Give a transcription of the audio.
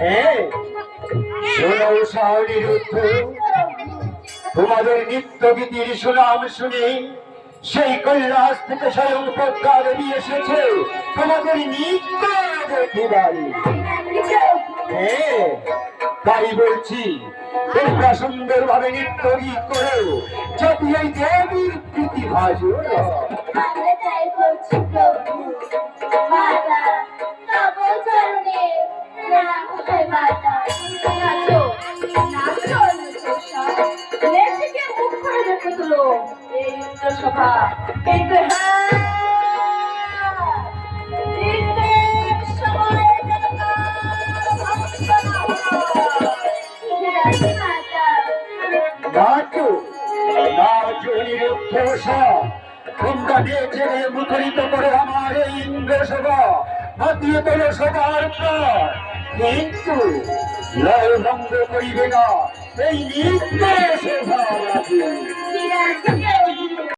হ্যাঁ। তোমাদের নিত্য গীতির সুনাম শুনে সেই কৈলাস থেকে স্বয়ং প্রজ্ঞা দেবী এসেছে। তোমাদের নিত্য হ্যাঁ, তাই বলছি তোমরা সুন্দর ভাবে নৃত্য গীত করে যদি এই দেবীর প্রীতি ভাজ। কিন্তু হ্যাঁ নৃত্যের সময় যেন কারও ভক্ত না। মাতা নাচো নাচো নিরুদ্ধ তোমরা নেচে মুখরিত করে আমার ইন্দ্র সভা মাতিয়ে তোলো সবার কিন্তু লয় ভঙ্গ করিবে না। এই নির্দেশ